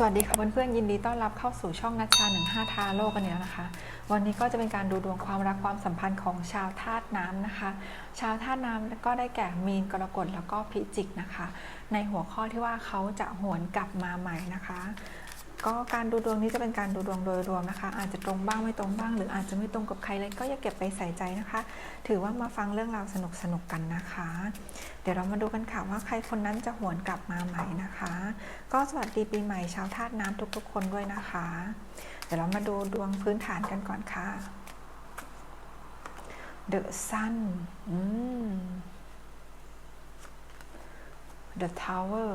สวัสดีค่ะเพื่อนๆยินดีต้อนรับเข้าสู่ช่องนัชชาหนึ่งห้าทาโลกกันแล้วนะคะ วันนี้ก็จะเป็นการดูดวงความรักความสัมพันธ์ของชาวธาตุน้ำนะคะ ชาวธาตุน้ำก็ได้แก่มีนกรกฎแล้วก็พิจิกนะคะ ในหัวข้อที่ว่าเขาจะหวนกลับมาใหม่นะคะ ก็การดูดวงนี้จะเป็นการดูดวงโดยรวมนะคะ อาจจะตรงบ้างไม่ตรงบ้าง หรืออาจจะไม่ตรงกับใครเลยก็อย่าเก็บไปใส่ใจนะคะ ถือว่ามาฟังเรื่องราวสนุกๆกันนะคะ เดี๋ยวเรามาดูกันค่ะว่าใครคนนั้นจะหวนกลับมาใหม่นะคะ ก็สวัสดีปีใหม่ชาวธาตุน้ำทุกๆ คนด้วยนะคะ เดี๋ยวเรามาดูดวงพื้นฐานกันก่อนค่ะ The Sun อืม The Tower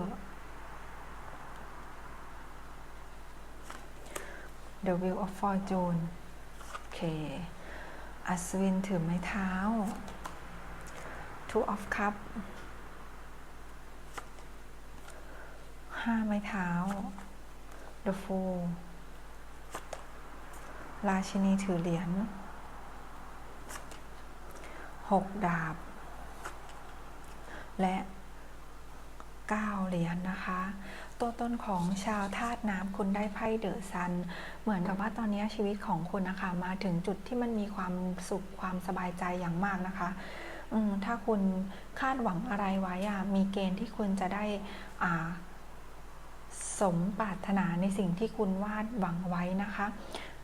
The Wheel of Fortune โอเค อัศวินถือไม้เท้า Two of Cup ห้าไม้เท้า The Fool ราชินีถือเหรียญหกดาบ และเก้าเหรียญนะคะ ตัวต้นของชาวธาตุน้ำคุณได้ไพ่เดอะซัน เหมือนกับว่าตอนนี้ชีวิตของคุณนะคะ มาถึงจุดที่มันมีความสุขความสบายใจอย่างมากนะคะอืถ้าคุณคาดหวังอะไรไว้อะมีเกณฑ์ที่คุณจะได้อ่าสมปรารถนาในสิ่งที่คุณวาดหวังไว้นะคะ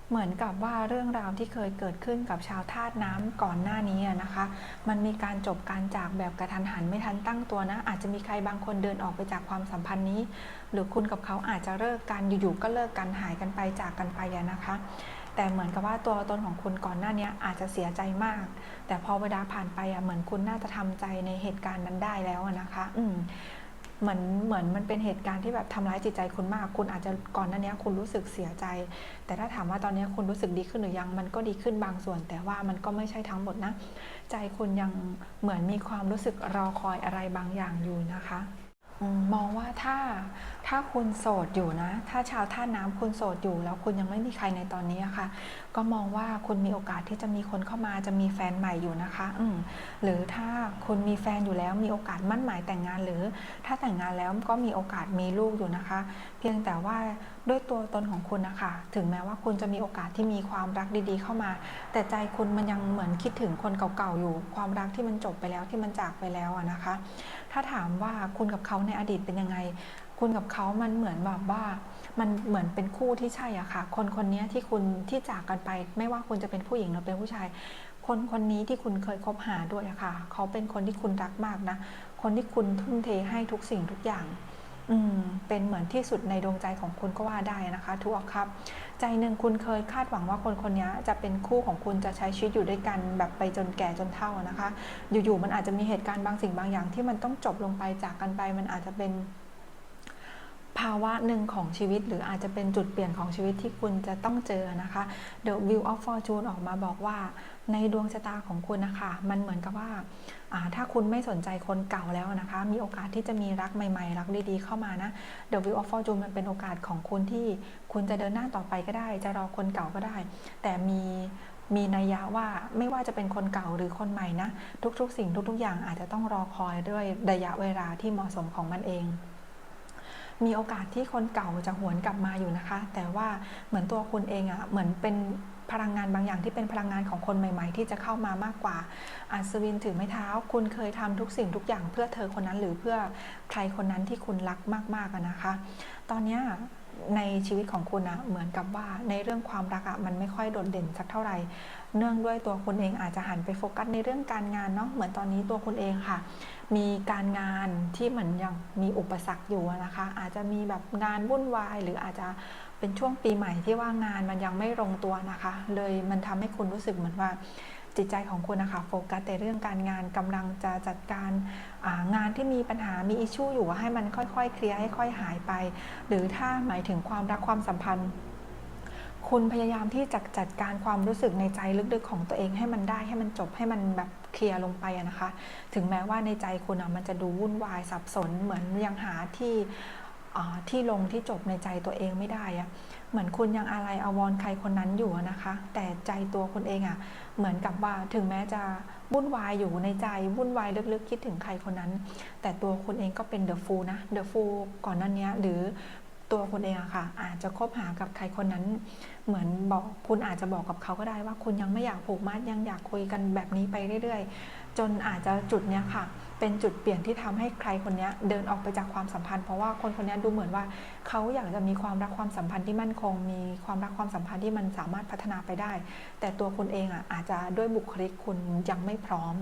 เหมือนกับว่าเรื่องราวที่เคยเกิดขึ้นกับชาวธาตุน้ำก่อนหน้านี้นะคะ มันมีการจบการจากแบบกระทันหันไม่ทันตั้งตัวนะ อาจจะมีใครบางคนเดินออกไปจากความสัมพันธ์นี้ หรือคุณกับเขาอาจจะเลิกกันอยู่ๆก็เลิกกันหายกันไปจากกันไปนะคะ แต่เหมือนกับว่าตัวตนของคุณก่อนหน้านี้อาจจะเสียใจมาก แต่พอเวลาผ่านไปอะเหมือนคุณน่าจะทำใจในเหตุการณ์นั้นได้แล้วนะคะ อืม เหมือนเหมือนมันเป็นเหตุการณ์ที่แบบทำร้ายจิตใจคุณมาก คุณอาจจะก่อนหน้านี้คุณรู้สึกเสียใจ แต่ถ้าถามว่าตอนนี้คุณรู้สึกดีขึ้นหรือยัง มันก็ดีขึ้นบางส่วน แต่ว่ามันก็ไม่ใช่ทั้งหมดนะ ใจคุณยังเหมือนมีความรู้สึกรอคอยอะไรบางอย่างอยู่นะคะ มองว่าถ้าถ้าคุณโสดอยู่นะ ถ้าชาวท่าน้ำคุณโสดอยู่ แล้วคุณยังไม่มีใครในตอนนี้ค่ะ ก็มองว่าคุณมีโอกาสที่จะมีคนเข้ามาจะมีแฟนใหม่อยู่นะคะอืหรือถ้าคุณมีแฟนอยู่แล้วมีโอกาสมั่นหมายแต่งงาน หรือถ้าแต่งงานแล้วก็มีโอกาสมีลูกอยู่นะคะ เพียงแต่ว่าด้วยตัวตนของคุณนะคะ ถึงแม้ว่าคุณจะมีโอกาสที่มีความรักดีๆ เข้ามา แต่ใจคุณมันยังเหมือนคิดถึงคนเก่าๆอยู่ ความรักที่มันจบไปแล้วที่มันจากไปแล้วนะคะ ถ้าถามว่าคุณกับเขาในอดีตเป็นยังไง คุณกับเขามันเหมือนแบบว่า มันเหมือนเป็นคู่ที่ใช่อะค่ะ คนคนนี้ที่คุณที่จากกันไป ไม่ว่าคุณจะเป็นผู้หญิงหรือเป็นผู้ชาย คนคนนี้ที่คุณเคยคบหาด้วยอะค่ะ เขาเป็นคนที่คุณรักมากนะ คนที่คุณทุ่มเทให้ทุกสิ่งทุกอย่าง เป็นเหมือนที่สุดในดวงใจของคุณก็ว่าได้นะคะทุกครับ ใจหนึ่งคุณเคยคาดหวังว่าคนคนนี้จะเป็นคู่ของคุณจะใช้ชีวิตอยู่ด้วยกันแบบไปจนแก่จนเฒ่านะคะ อยู่ๆมันอาจจะมีเหตุการณ์บางสิ่งบางอย่าง ที่มันต้องจบลงไปจากกันไป มันอาจจะเป็นภาวะหนึ่งของชีวิต หรืออาจจะเป็นจุดเปลี่ยนของชีวิตที่คุณจะต้องเจอนะคะ The Wheel of Fortune ออกมาบอกว่า ในดวงชะตาของคุณนะคะมันเหมือนกับว่าถ้าคุณไม่สนใจคนเก่าแล้วนะคะ มีโอกาสที่จะมีรักใหม่ ๆ รักดีๆเข้ามานะ The Wheel of Fortune มันเป็นโอกาสของคุณที่คุณจะเดินหน้าต่อไปก็ได้ จะรอคนเก่าก็ได้ แต่มีมีนัยยะว่าไม่ว่าจะเป็นคนเก่าหรือคนใหม่นะทุกๆ สิ่งทุกๆ อย่างอาจจะต้องรอคอยด้วยระยะเวลาที่เหมาะสมของมันเองมีโอกาสที่คนเก่าจะหวนกลับมาอยู่นะคะ แต่ว่าเหมือนตัวคุณเองอะ่ะ เหมือนเป็น พลังงานบางอย่างที่เป็นพลังงานของคนใหม่ ๆ ที่จะเข้ามามากกว่า อัศวินถือไม้เท้า คุณเคยทำทุกสิ่งทุกอย่างเพื่อเธอคนนั้นหรือเพื่อใครคนนั้นที่คุณรักมากๆนะคะ ตอนนี้ในชีวิตของคุณอะเหมือนกับว่าในเรื่องความรักอะมันไม่ค่อยโดดเด่นสักเท่าไหร่ เนื่องด้วยตัวคุณเองอาจจะหันไปโฟกัสในเรื่องการงานเนาะเหมือนตอนนี้ตัวคุณเองค่ะ มีการงานที่เหมือนยังมีอุปสรรคอยู่นะคะ อาจจะมีแบบงานวุ่นวายหรืออาจจะ เป็นช่วงปีใหม่ที่ว่างานมันยังไม่ลงตัวนะคะ เลยมันทำให้คุณรู้สึกเหมือนว่าจิตใจของคุณนะคะโฟกัสแต่เรื่องการงานกำลังจะจัดการงานที่มีปัญหามีอิชชูอยู่ให้มันค่อยๆ เคลียร์ให้ค่อยหายไป หรือถ้าหมายถึงความรักความสัมพันธ์ คุณพยายามที่จะจัดการความรู้สึกในใจลึกๆของตัวเองให้มันได้ให้มันจบให้มันแบบเคลียร์ลงไปนะคะ ถึงแม้ว่าในใจคุณอะมันจะดูวุ่นวายสับสนเหมือนยังหาที่ ที่ลงที่จบในใจตัวเองไม่ได้อะเหมือนคุณยังอะไรอาวรใครคนนั้นอยู่นะคะ แต่ใจตัวคุณเองอะเหมือนกับว่าถึงแม้จะวุ่นวายอยู่ในใจวุ่นวายลึกๆ คิดถึงใครคนนั้น แต่ตัวคุณเองก็เป็นเดอะฟูลนะเดอะฟูลก่อนนั้นเนี้ยหรือตัวคุณเองอะค่ะ อาจจะคบหากับใครคนนั้น เหมือนบอกคุณอาจจะบอกกับเขาก็ได้ว่าคุณยังไม่อยากผูกมัดยังอยากคุยกันแบบนี้ไปเรื่อยๆ จนอาจจะจุดเนี้ยค่ะ เป็นจุดเปลี่ยนที่ทำให้ใครคนนี้เดินออกไปจากความสัมพันธ์เพราะว่าคนคนนี้ดูเหมือนว่าเขาอยากจะมีความรักความสัมพันธ์ที่มั่นคง มีความรักความสัมพันธ์ที่มันสามารถพัฒนาไปได้ แต่ตัวคุณเองอะอาจจะด้วยบุคลิกคุณยังไม่พร้อม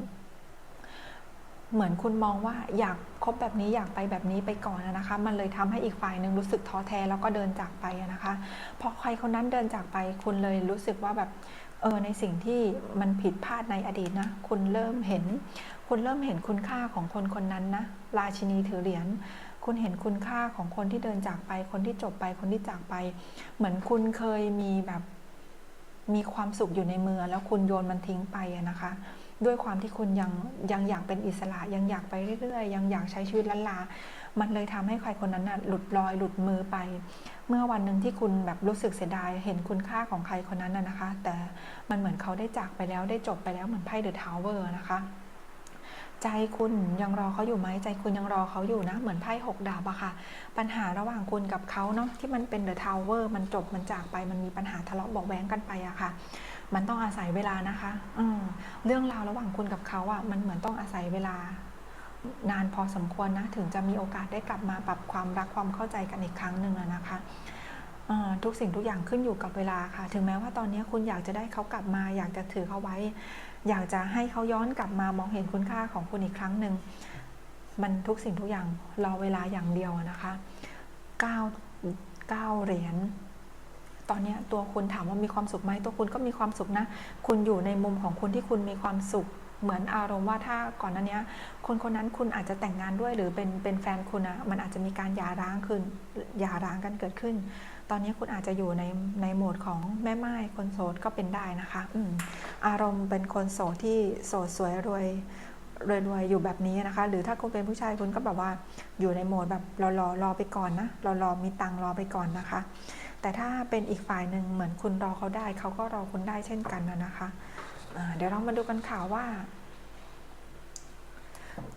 เหมือนคุณมองว่าอยากคบแบบนี้อยากไปแบบนี้ไปก่อนนะคะ มันเลยทำให้อีกฝ่ายหนึ่งรู้สึกท้อแท้แล้วก็เดินจากไปนะคะพอใครคนนั้นเดินจากไปคุณเลยรู้สึกว่าแบบ เออในสิ่งที่มันผิดพลาดในอดีตนะ คุณเริ่มเห็น คุณเริ่มเห็นคุณค่าของคนคนนั้นนะ ราชินีถือเหรียญ คุณเห็นคุณค่าของคนที่เดินจากไป คนที่จบไป คนที่จากไป เหมือนคุณเคยมีแบบมีความสุขอยู่ในมือแล้วคุณโยนมันทิ้งไปนะคะ ด้วยความที่คุณยังยังอยากเป็นอิสระยังอยากไปเรื่อยๆ ยังอยากใช้ชีวิตลันลา มันเลยทำให้ใครคนนั้นน่ะหลุดลอยหลุดมือไป เมื่อวันหนึ่งที่คุณแบบรู้สึกเสียดายเห็นคุณค่าของใครคนนั้นน่ะนะคะ แต่มันเหมือนเขาได้จากไปแล้วได้จบไปแล้วเหมือนไพ่เดอะทาวเวอร์นะคะใจคุณยังรอเขาอยู่ไหมใจคุณยังรอเขาอยู่นะ เหมือนไพ่หกดาบอะค่ะ ปัญหาระหว่างคุณกับเขาเนาะที่มันเป็นเดอะทาวเวอร์มันจบมันจากไปมันมีปัญหาทะเลาะเบาะแว้งกันไปอะค่ะ มันต้องอาศัยเวลานะคะ อืเรื่องราวระหว่างคุณกับเขาอะมันเหมือนต้องอาศัยเวลา นานพอสมควรนะถึงจะมีโอกาสได้กลับมาปรับความรักความเข้าใจกันอีกครั้งหนึ่งอะนะคะทุกสิ่งทุกอย่างขึ้นอยู่กับเวลาค่ะ ถึงแม้ว่าตอนนี้คุณอยากจะได้เขากลับมา อยากจะถือเขาไว้ อยากจะให้เขาย้อนกลับมามองเห็นคุณค่าของคุณอีกครั้งหนึ่งมันทุกสิ่งทุกอย่างรอเวลาอย่างเดียวนะคะเก้าเก้าเหรียญตอนนี้ตัวคุณถามว่ามีความสุขไหมตัวคุณก็มีความสุขนะ คุณอยู่ในมุมของคุณที่คุณมีความสุข เหมือนอารมณ์ว่าถ้าก่อนหน้าเนี้ยคนคนนั้นคุณอาจจะแต่งงานด้วยหรือเป็นเป็นแฟนคุณนะมันอาจจะมีการหย่าร้างขึ้นหย่าร้างกันเกิดขึ้น ตอนนี้คุณอาจจะอยู่ในในโหมดของแม่ไม้คนโสดก็เป็นได้นะคะอืมอารมณ์เป็นคนโสดที่โสดสวยรวยรวยๆอยู่แบบนี้นะคะ หรือถ้าคุณเป็นผู้ชายคุณก็แบบว่าอยู่ในโหมดแบบรอรอรอไปก่อนนะรอรอมีตังค์รอไปก่อนนะคะ แต่ถ้าเป็นอีกฝ่ายหนึ่งเหมือนคุณรอเขาได้เขาก็รอคุณได้เช่นกันนะคะ เดี๋ยวเรามาดูกันข่าวว่า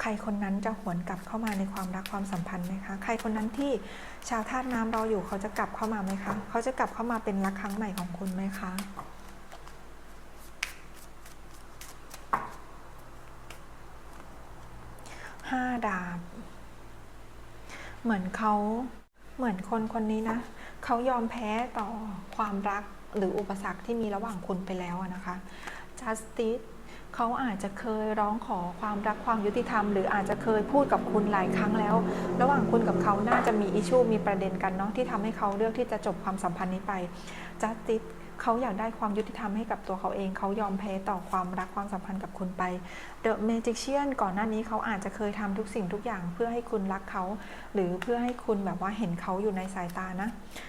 ใครคนนั้นจะหวนกลับเข้ามาในความรักความสัมพันธ์ไหมคะ ใครคนนั้นที่ชาวธาตุน้ำรออยู่เขาจะกลับเข้ามาไหมคะ เขาจะกลับเข้ามาเป็นรักครั้งใหม่ของคุณไหมคะห้าดาบ เหมือนเขาเหมือนคนคนนี้นะ เขายอมแพ้ต่อความรักหรืออุปสรรคที่มีระหว่างคุณไปแล้วนะคะ justice เขาอาจจะเคยร้องขอความรักความยุติธรรม หรืออาจจะเคยพูดกับคุณหลายครั้งแล้ว ระหว่างคุณกับเขาน่าจะมีอิชูมีประเด็นกันเนาะที่ทำให้เขาเลือกที่จะจบความสัมพันธ์นี้ไป justice เขาอยากได้ความยุติธรรมให้กับตัวเขาเอง เขายอมแพ้ต่อความรักความสัมพันธ์กับคุณไป The Magician ก่อนหน้านี้เขาอาจจะเคยทำทุกสิ่งทุกอย่างเพื่อให้คุณรักเขา หรือเพื่อให้คุณแบบว่าเห็นเขาอยู่ในสายตานะ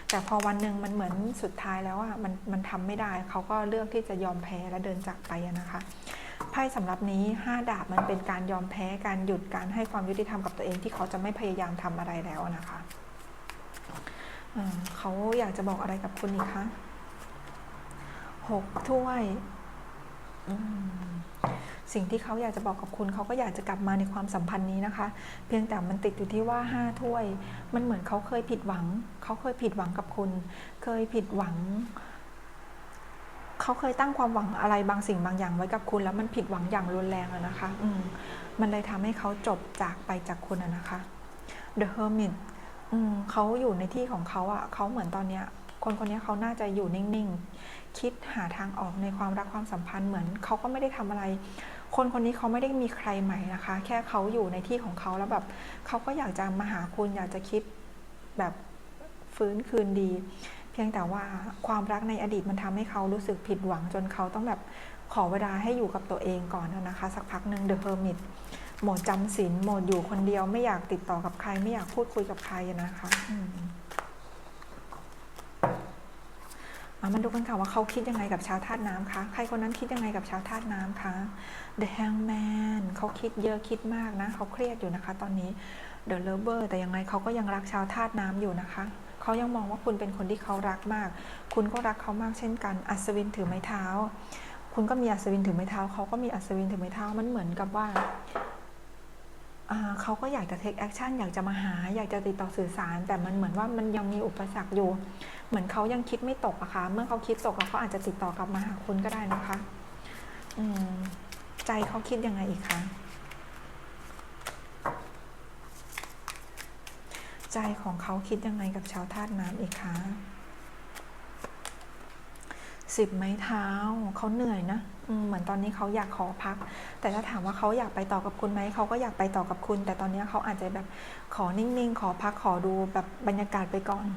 แต่พอวันหนึ่งมันเหมือนสุดท้ายแล้วอะมันมันทำไม่ได้ เขาก็เลือกที่จะยอมแพ้และเดินจากไปนะคะไพ่สำหรับนี้ห้าดาบมันเป็นการยอมแพ้การหยุดการให้ความยุติธรรมกับตัวเองที่เขาจะไม่พยายามทำอะไรแล้วนะคะเขาอยากจะบอกอะไรกับคุณอีกคะ หกถ้วย สิ่งที่เขาอยากจะบอกกับคุณเขาก็อยากจะกลับมาในความสัมพันธ์นี้นะคะ เพียงแต่มันติดอยู่ที่ว่าห้าถ้วย มันเหมือนเขาเคยผิดหวัง เขาเคยผิดหวังกับคุณ เคยผิดหวัง เขาเคยตั้งความหวังอะไรบางสิ่งบางอย่างไว้กับคุณ แล้วมันผิดหวังอย่างรุนแรงอะนะคะ อืมมันเลยทำให้เขาจบจากไปจากคุณอะนะคะ The Hermit อืมเขาอยู่ในที่ของเขาอะเขาเหมือนตอนเนี้ย คนคนนี้เขาน่าจะอยู่นิ่งๆ คิดหาทางออกในความรักความสัมพันธ์เหมือนเขาก็ไม่ได้ทำอะไร คนคนนี้เขาไม่ได้มีใครใหม่นะคะ แค่เขาอยู่ในที่ของเขาแล้วแบบเขาก็อยากจะมาหาคุณอยากจะคิดแบบฟื้นคืนดี เพียงแต่ว่าความรักในอดีตมันทำให้เขารู้สึกผิดหวังจนเขาต้องแบบขอเวลาให้อยู่กับตัวเองก่อนนะคะ สักพักหนึ่ง The Hermit โหมดจำศีลหมดอยู่คนเดียวไม่อยากติดต่อกับใคร ไม่อยากพูดคุยกับใครนะคะอื มามาดูกันค่ะว่าเขาคิดยังไงกับชาวธาตุน้ำคะใครคนนั้นคิดยังไงกับชาวธาตุน้ำคะ The Hangman เขาคิดเยอะคิดมากนะเขาเครียดอยู่นะคะ ตอนนี้ The Lover แต่ยังไงเขาก็ยังรักชาวธาตุน้ำอยู่นะคะเขายังมองว่าคุณเป็นคนที่เขารักมาก คุณก็รักเขามากเช่นกัน อัศวินถือไม้เท้า คุณก็มีอัศวินถือไม้เท้าเขาก็มีอัศวินถือไม้เท้ามันเหมือนกับว่า เขาก็อยากจะ take action อยากจะมาหา อยากจะติดต่อสื่อสาร แต่มันเหมือนว่ามันยังมีอุปสรรคอยู่ เหมือนเขายังคิดไม่ตกอะค่ะ เมื่อเขาคิดตกแล้วเขาอาจจะติดต่อกลับมาหาคุณก็ได้นะคะอืมใจเขาคิดยังไงอีกคะใจของเขาคิดยังไงกับชาวธาตุน้ำอีกคะ สิบไม้เท้าเขาเหนื่อยนะเหมือนตอนนี้เขาอยากขอพัก แต่ถ้าถามว่าเขาอยากไปต่อกับคุณไหมเขาก็อยากไปต่อกับคุณ แต่ตอนนี้เขาอาจจะแบบขอนิ่งๆ ขอพักขอดูแบบบรรยากาศไปก่อน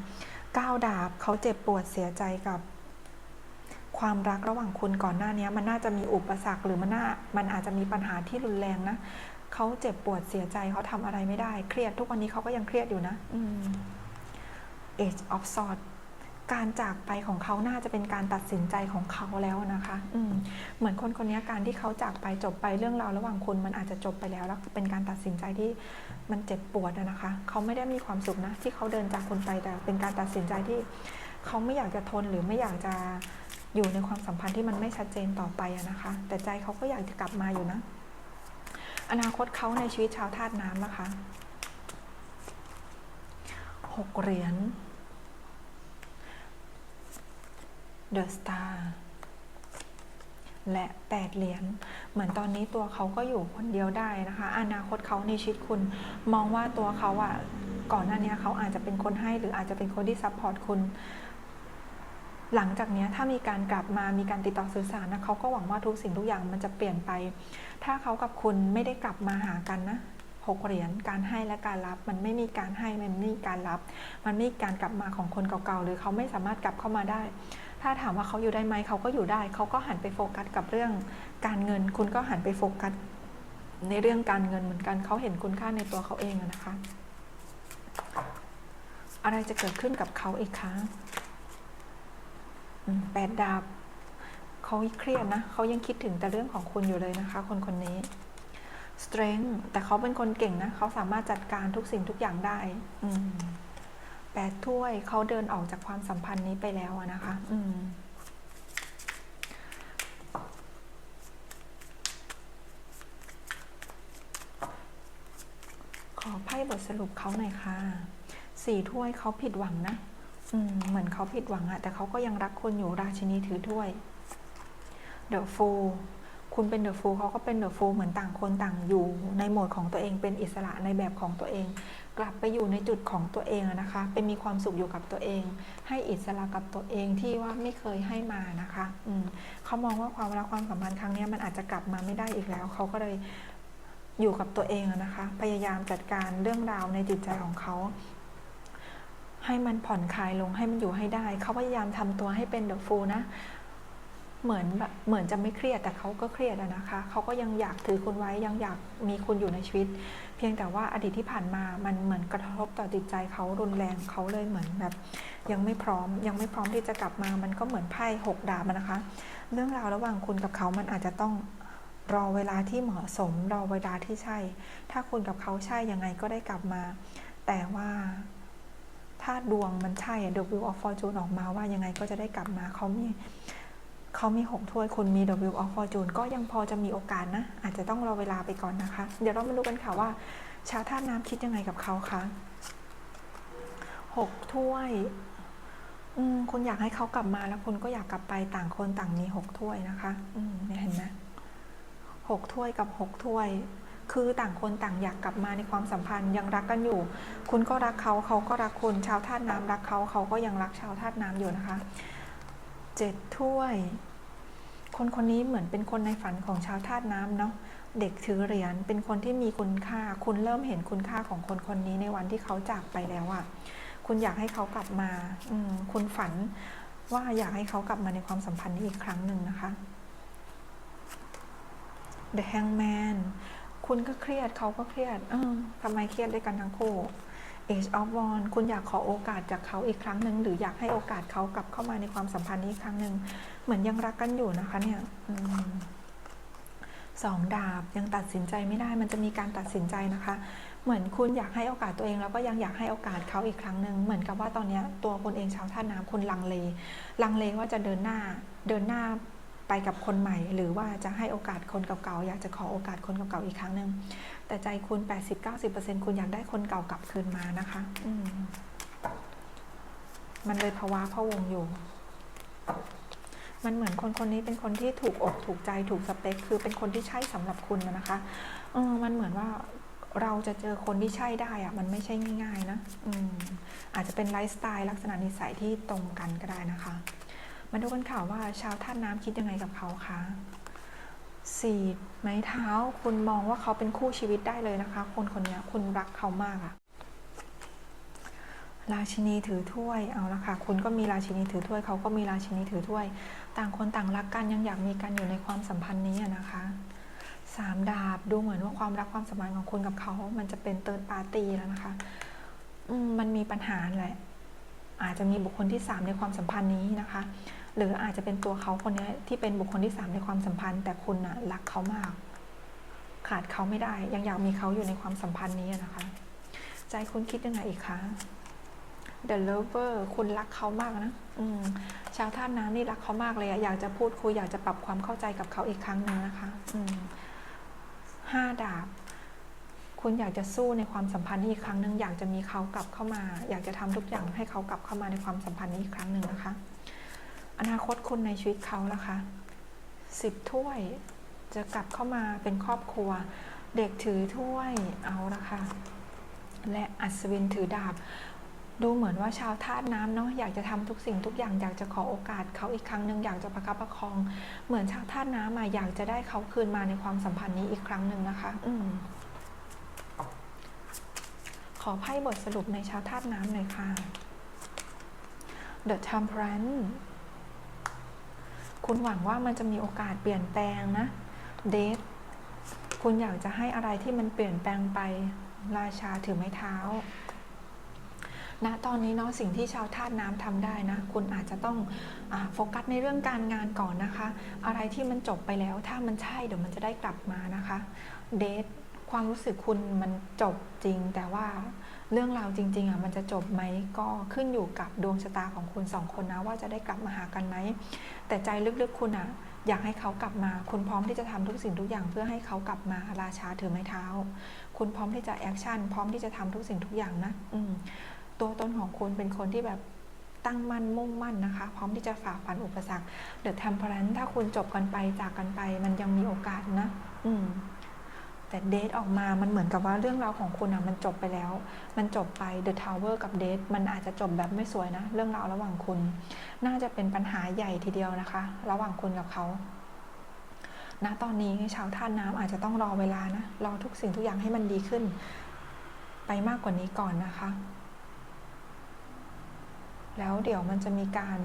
ก้าวดาบเขาเจ็บปวดเสียใจกับ ความรักระหว่างคุณก่อนหน้านี้มันน่าจะมีอุปสรรคหรือมันน่ามันอาจจะมีปัญหาที่รุนแรงนะเขาเจ็บปวดเสียใจเขาทำอะไรไม่ได้ เครียดทุกวันนี้เขาก็ยังเครียดอยู่นะอืม Age of Swords การจากไปของเขาน่าจะเป็นการตัดสินใจของเขาแล้วนะคะอืเหมือนคนคนนี้การที่เขาจากไปจบไปเรื่องราวระหว่างคุณมันอาจจะจบไปแล้วแล้วเป็นการตัดสินใจที่มันเจ็บปวดนะคะ เขาไม่ได้มีความสุขนะที่เขาเดินจากคุณไปแต่เป็นการตัดสินใจที่ เขาไม่อยากจะทนหรือไม่อยากจะอยู่ในความสัมพันธ์ที่มันไม่ชัดเจนต่อไปนะคะ แต่ใจเขาก็อยากจะกลับมาอยู่นะ อนาคตเขาในชีวิตชาวธาตุน้ำนะคะหกเหรียญ เดอะสตาร์และแปดเหรียญเหมือนตอนนี้ตัวเขาก็อยู่คนเดียวได้นะคะ อนาคตเขาในชีวิตคุณ มองว่าตัวเขาอะก่อนหน้านี้เขาอาจจะเป็นคนให้หรืออาจจะเป็นคนที่ซัพพอร์ตคุณ หลังจากนี้ถ้ามีการกลับมามีการติดต่อสื่อสารนะเขาก็หวังว่าทุกสิ่งทุกอย่างมันจะเปลี่ยนไป ถ้าเขากับคุณไม่ได้กลับมาหากันนะหกเหรียญการให้และการรับ มันไม่มีการให้มันไม่มีการรับ มันไม่มีการกลับมาของคนเก่าๆหรือเขาไม่สามารถกลับเข้ามาได้ ถ้าถามว่าเขาอยู่ได้ไหมเขาก็อยู่ได้ เขาก็หันไปโฟกัสกับเรื่องการเงิน คุณก็หันไปโฟกัสในเรื่องการเงินเหมือนกัน เขาเห็นคุณค่าในตัวเขาเองนะคะ อะไรจะเกิดขึ้นกับเขาอีกครั้งแปดดาบเขาเครียดนะ เขายังคิดถึงแต่เรื่องของคุณอยู่เลยนะคะ คนคนนี้ strength แต่เขาเป็นคนเก่งนะ เขาสามารถจัดการทุกสิ่งทุกอย่างได้ อืม แปดถ้วยเขาเดินออกจากความสัมพันธ์นี้ไปแล้วนะคะ อืมขอไพ่บทสรุปเขาหน่อยค่ะสี่ถ้วยเขาผิดหวังนะ อืม เหมือนเขาผิดหวังอะแต่เขาก็ยังรักคุณอยู่ราชินีถือถ้วยเดอะฟูคุณเป็นเดอะฟูเขาก็เป็นเดอะฟูเหมือนต่างคนต่างอยู่ ในโหมดของตัวเองเป็นอิสระในแบบของตัวเอง กลับไปอยู่ในจุดของตัวเองนะคะ เป็นมีความสุขอยู่กับตัวเอง ให้อิสระกับตัวเองที่ว่าไม่เคยให้มานะคะอืมเขามองว่าความรักความสัมพันธ์ครั้งนี้มันอาจจะกลับมาไม่ได้อีกแล้ว เขาก็เลยอยู่กับตัวเองนะคะ พยายามจัดการเรื่องราวในจิตใจของเขา ให้มันผ่อนคลายลงให้มันอยู่ให้ได้ เขาพยายามทำตัวให้เป็นเดอะฟูลนะ เหมือนแบบเหมือนจะไม่เครียดแต่เขาก็เครียดนะคะเขาก็ยังอยากถือคุณไว้ยังอยากมีคุณอยู่ในชีวิต เพียงแต่ว่าอดีตที่ผ่านมามันเหมือนกระทบต่อจิตใจเขารุนแรงเขาเลยเหมือนแบบ ยังไม่พร้อม ยังไม่พร้อมที่จะกลับมา มันก็เหมือนไพ่หกดาบนะคะ เรื่องราวระหว่างคุณกับเขามันอาจจะต้องรอเวลาที่เหมาะสมรอเวลาที่ใช่ ถ้าคุณกับเขาใช่ยังไงก็ได้กลับมา แต่ว่าถ้าดวงมันใช่ The Wheel of Fortune ออกมาว่ายังไงก็จะได้กลับมาเขามี เขามีหกถ้วยคุณมี W of Fortune ก็ยังพอจะมีโอกาสนะ อาจจะต้องรอเวลาไปก่อนนะคะ เดี๋ยวเรามาดูกันค่ะว่า ชาวธาตุน้ำคิดยังไงกับเขาคะหกถ้วยอืมคุณอยากให้เขากลับมาแล้วคุณก็อยากกลับไปต่างคนต่างมีหกถ้วยนะคะอืมเนี่ยเห็นไหมหกถ้วยกับหกถ้วย คือต่างคนต่างอยากกลับมาในความสัมพันธ์ยังรักกันอยู่ คุณก็รักเขาเขาก็รักคุณชาวธาตุน้ำรักเขาเขาก็ยังรักชาวธาตุน้ำอยู่นะคะ เจ็ดถ้วย คนคนนี้เหมือนเป็นคนในฝันของชาวธาตุน้ำเนาะเด็กถือเหรียญเป็นคนที่มีคุณค่า คุณเริ่มเห็นคุณค่าของคนคนนี้ในวันที่เขาจากไปแล้วอะคุณอยากให้เขากลับมาอืคุณฝันว่าอยากให้เขากลับมาในความสัมพันธ์นี้อีกครั้งหนึ่งนะคะ The Hangman คุณก็เครียดเขาก็เครียดเออทำไมเครียดด้วยกันทั้งคู่ Age of Wands คุณอยากขอโอกาสจากเขาอีกครั้งหนึ่งหรืออยากให้โอกาสเขากลับเข้ามาในความสัมพันธ์นี้อีกครั้งหนึ่งเหมือนยังรักกันอยู่นะคะเนี่ยอสองดาบยังตัดสินใจไม่ได้ มันจะมีการตัดสินใจนะคะ เหมือนคุณอยากให้โอกาสตัวเองแล้วก็ยังอยากให้โอกาสเขาอีกครั้งหนึ่งเหมือนกับว่าตอนนี้ตัวคุณเองชาวท่าน้ำคุณลังเล ลังเลว่าจะเดินหน้าเดินหน้า ไปกับคนใหม่ หรือว่าจะให้โอกาสคนเก่าๆอยากจะขอโอกาสคนเก่าๆอีกครั้งหนึ่งแต่ใจคุณ 80-90%คุณอยากได้คนเก่ากลับคืนมานะคะอืมมันเลยภาวะพะวงอยู่มันเหมือนคนคนนี้เป็นคนที่ถูกอกถูกใจถูกสเปค คือเป็นคนที่ใช่สำหรับคุณนะนะคะเออมันเหมือนว่าเราจะเจอคนที่ใช่ได้อะมันไม่ใช่ง่าย ๆ นะ อืมอาจจะเป็นไลฟ์สไตล์ลักษณะนิสัยที่ตรงกันก็ได้นะคะ มาดูกันข่าวว่าชาวท่าตุน้ำคิดยังไงกับเขาคะสี่ไม้เท้าคุณมองว่าเขาเป็นคู่ชีวิตได้เลยนะคะ คนคนนี้คุณรักเขามากอะราชินีถือถ้วยเอาละค่ะ คุณก็มีราชินีถือถ้วยเขาก็มีราชินีถือถ้วย ต่างคนต่างรักกันยังอยากมีกันอยู่ในความสัมพันธ์นี้นะคะสามดาบดูเหมือนว่าความรักความสัมพันธ์ของคุณกับเขา มันจะเป็นเติร์ดปาร์ตี้แล้วนะคะมมันมีปัญหาแหละอาจจะมีบุคคลที่สามในความสัมพันธ์นี้นะคะ หรืออาจจะเป็นตัวเขาคนนี้ที่เป็นบุคคลที่สามในความสัมพันธ์ แต่คุณน่ะรักเขามาก ขาดเขาไม่ได้ ยังอยากมีเขาอยู่ในความสัมพันธ์นี้นะคะ ใจคุณคิดยังไงอีกคะ The Lover คุณรักเขามากนะอืมชาวท่าตุน้ำนี่รักเขามากเลยอะอยากจะพูดคุยอยากจะปรับความเข้าใจกับเขาอีกครั้งหนึ่งนะคะอืมห้าดาบ คุณอยากจะสู้ในความสัมพันธ์นี้อีกครั้งหนึ่งอยากจะมีเขากลับเข้ามา อยากจะทำทุกอย่างให้เขากลับเข้ามาในความสัมพันธ์นี้อีกครั้งหนึ่งนะคะ อนาคตคุณในชีวิตเขาล่ะคะสิบถ้วยจะกลับเข้ามาเป็นครอบครัว เด็กถือถ้วยเอาละค่ะและอัศวินถือดาบ ดูเหมือนว่าชาวธาตุน้ำเนาะอยากจะทำทุกสิ่งทุกอย่างอยากจะขอโอกาสเขาอีกครั้งหนึ่งอยากจะประคับประคอง เหมือนชาวธาตุน้ำมาอยากจะได้เขาคืนมาในความสัมพันธ์นี้อีกครั้งหนึ่งนะคะ อืมขอไพ่บทสรุปในชาวธาตุน้ำหน่อยค่ะ The Temperance คุณหวังว่ามันจะมีโอกาสเปลี่ยนแปลงนะเดทคุณอยากจะให้อะไรที่มันเปลี่ยนแปลงไปราชาถือไม้เท้าณตอนนี้เนาะสิ่งที่ชาวธาตุน้ำทำได้นะ คุณอาจจะต้องอโฟกัสในเรื่องการงานก่อนนะคะ อะไรที่มันจบไปแล้ว ถ้ามันใช่เดี๋ยวมันจะได้กลับมานะคะ เดท ความรู้สึกคุณมันจบจริง แต่ว่าเรื่องราวจริง ๆอะมันจะจบไหมก็ขึ้นอยู่กับดวงชะตาของคุณสองคนนะว่าจะได้กลับมาหากันไหมแต่ใจลึกๆคุณอะอยากให้เขากลับมา คุณพร้อมที่จะทำทุกสิ่งทุกอย่างเพื่อให้เขากลับมาราชาถือไม้เท้า คุณพร้อมที่จะแอคชั่นพร้อมที่จะทำทุกสิ่งทุกอย่างนะอืมตัวตนของคุณเป็นคนที่แบบตั้งมั่นมุ่งมั่นนะคะ พร้อมที่จะฝ่าฟันอุปสรรคเดอะ e ทมเพลนถ้าคุณจบกันไปจากกันไป มันยังมีโอกาสนะ อืม แต่เดทออกมามันเหมือนกับว่าเรื่องราวของคุณอะมันจบไปแล้ว มันจบไป The Tower กับเดทมันอาจจะจบแบบไม่สวยนะ เรื่องราวระหว่างคุณ น่าจะเป็นปัญหาใหญ่ทีเดียวนะคะ ระหว่างคุณกับเขาณตอนนี้ชาวท่าน้ำอาจจะต้องรอเวลานะรอทุกสิ่งทุกอย่างให้มันดีขึ้น ไปมากกว่านี้ก่อนนะคะ แล้วเดี๋ยวมันจะมีการ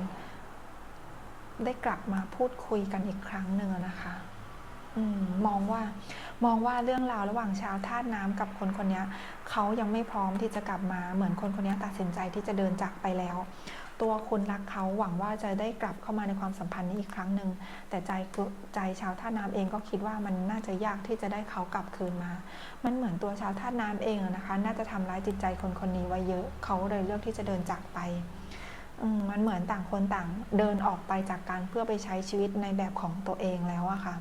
ได้กลับมาพูดคุยกันอีกครั้งหนึ่งนะคะ อมมองว่ามองว่าเรื่องราวระหว่างชาวธาตุน้ำกับคนคนนี้เขายังไม่พร้อมที่จะกลับมาเหมือนคนคนนี้ตัดสินใจที่จะเดินจากไปแล้ว ตัวคุณรักเขาหวังว่าจะได้กลับเข้ามาในความสัมพันธ์นี้อีกครั้งหนึ่งแต่ใจใจชาวธาตุน้ำเองก็คิดว่ามันน่าจะยากที่จะได้เขากลับคืนมา มันเหมือนตัวชาวธาตุน้ำเองนะคะ น่าจะทำร้ายจิตใจคนคนนี้ไว้เยอะเขาเลยเลือกที่จะเดินจากไปมมันเหมือนต่างคนต่างเดินออกไปจากการเพื่อไปใช้ชีวิตในแบบของตัวเองแล้วอะค่ะ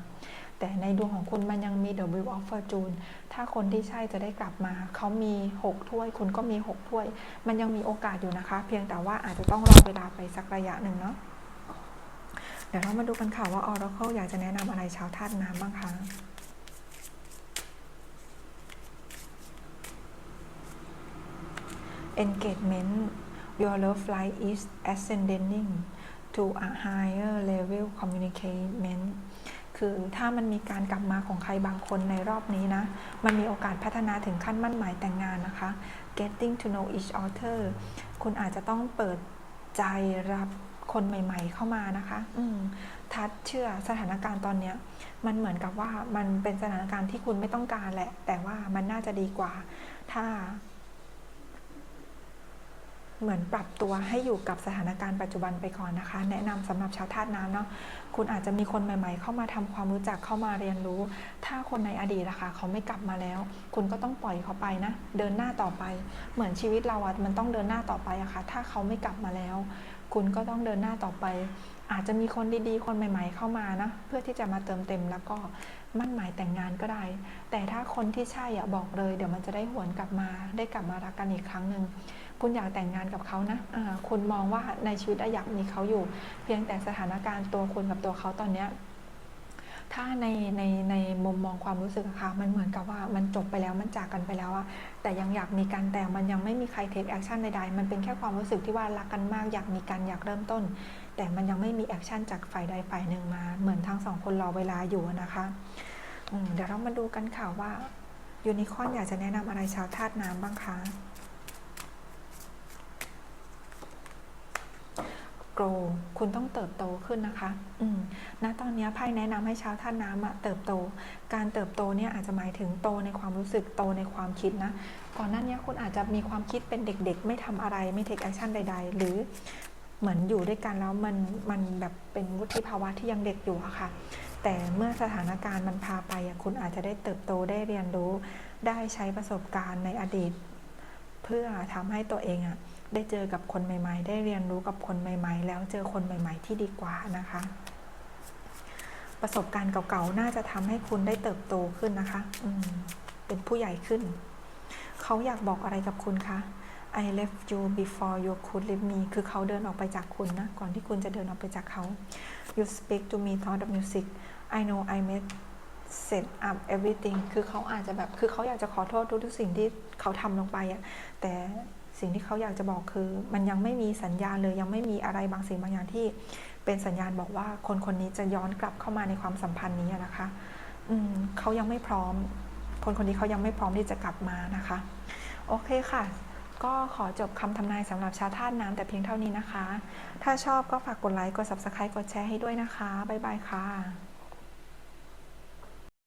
แต่ในดวงของคุณมันยังมี The Wheel of Fortune ถ้าคนที่ใช่จะได้กลับมา เขามี 6 ถ้วย คุณก็มี 6 ถ้วย มันยังมีโอกาสอยู่นะคะ เพียงแต่ว่าอาจจะต้องรอเวลาไปสักระยะหนึ่งเนาะ เดี๋ยวเรามาดูกันค่ะว่า Oracle อยากจะแนะนำอะไรชาวธาตุน้ำบ้างคะ Engagement Your love life is ascending to a higher level communication คือถ้ามันมีการกลับมาของใครบางคนในรอบนี้นะ มันมีโอกาสพัฒนาถึงขั้นมั่นหมายแต่งงานนะคะ getting to know each other คุณอาจจะต้องเปิดใจรับคนใหม่ ๆ เข้ามานะคะอืทัดเชื่อสถานการณ์ตอนเนี้ยมันเหมือนกับว่ามันเป็นสถานการณ์ที่คุณไม่ต้องการแหละ แต่ว่ามันน่าจะดีกว่า ถ้า เหมือนปรับตัวให้อยู่กับสถานการณ์ปัจจุบันไปก่อนนะคะ แนะนำสำหรับชาวธาตุน้ำเนาะคุณอาจจะมีคนใหม่ ๆ เข้ามาทำความรู้จักเข้ามาเรียนรู้ ถ้าคนในอดีตนะคะเขาไม่กลับมาแล้ว คุณก็ต้องปล่อยเขาไปนะ เดินหน้าต่อไป เหมือนชีวิตเราอะมันต้องเดินหน้าต่อไปอะค่ะ ถ้าเขาไม่กลับมาแล้ว คุณก็ต้องเดินหน้าต่อไป อาจจะมีคนดีๆ คนใหม่ ๆ เข้ามานะเพื่อที่จะมาเติมเต็มแล้วก็มั่นหมายแต่งงานก็ได้ แต่ถ้าคนที่ใช่อะบอกเลย เดี๋ยวมันจะได้หวนกลับมา ได้กลับมารักกันอีกครั้งหนึ่ง คุณอยากแต่งงานกับเขานะอ่าคุณมองว่าในชีวิตอยากมีเขาอยู่ เพียงแต่สถานการณ์ตัวคุณกับตัวเขาตอนเนี้ยถ้าในในในมุมมองความรู้สึกค่ะ มันเหมือนกับว่ามันจบไปแล้วมันจากกันไปแล้วอะแต่ยังอยากมีกันแต่มันยังไม่มีใครเทคแอคชั่นใดๆ มันเป็นแค่ความรู้สึกที่ว่ารักกันมาก อยากมีกันอยากเริ่มต้น แต่มันยังไม่มีแอคชั่นจากฝ่ายใดฝ่ายหนึ่งมา เหมือนทั้งสองคนรอเวลาอยู่อะนะคะเดี๋ยวเรามาดูกันค่ะว่ายูนิคอร์นอยากจะแนะนำอะไรชาวธาตุน้ำบ้างคะ โกรคุณต้องเติบโตขึ้นนะคะอืมณตอนนี้ไพ่แนะนำให้ชาวท่าน้ำอะเติบโต การเติบโตเนี่ยอาจจะหมายถึงโตในความรู้สึกโตในความคิดนะ ก่อนหน้านี้คุณอาจจะมีความคิดเป็นเด็กๆ ไม่ทำอะไรไม่เทคแอคชั่นใด ๆ หรือเหมือนอยู่ด้วยกันแล้วมันมันแบบเป็นวุฒิภาวะที่ยังเด็กอยู่อะค่ะ แต่เมื่อสถานการณ์มันพาไปอะคุณอาจจะได้เติบโตได้เรียนรู้ ได้ใช้ประสบการณ์ในอดีต เพื่อทำให้ตัวเองอะ ได้เจอกับคนใหม่ ๆ ได้เรียนรู้กับคนใหม่ ๆ แล้วเจอคนใหม่ ๆ ที่ดีกว่านะคะ ประสบการณ์เก่าๆ น่าจะทำให้คุณได้เติบโตขึ้นนะคะ อืม เป็นผู้ใหญ่ขึ้น เขาอยากบอกอะไรกับคุณคะ I left you before you could leave me คือเขาเดินออกไปจากคุณนะ ก่อนที่คุณจะเดินออกไปจากเขา You speak to me thought of music I know I made set up everything คือเขาอาจจะแบบ คือเขาอยากจะขอโทษทุกๆสิ่งที่เขาทำลงไปอะแต่ สิ่งที่เขาอยากจะบอกคือ มันยังไม่มีสัญญาณเลยยังไม่มีอะไรบางสิ่งบางอย่างที่ เป็นสัญญาณบอกว่าคนคนนี้จะย้อนกลับเข้ามาในความสัมพันธ์นี้นะคะอืมเขายังไม่พร้อม คนคนนี้เขายังไม่พร้อมที่จะกลับมานะคะ โอเคค่ะ ก็ขอจบคำทำนายสำหรับชาวธาตุน้ำแต่เพียงเท่านี้นะคะ ถ้าชอบก็ฝากกดไลค์ กด subscribe กดแชร์ให้ด้วยนะคะ บ๊ายบายค่ะ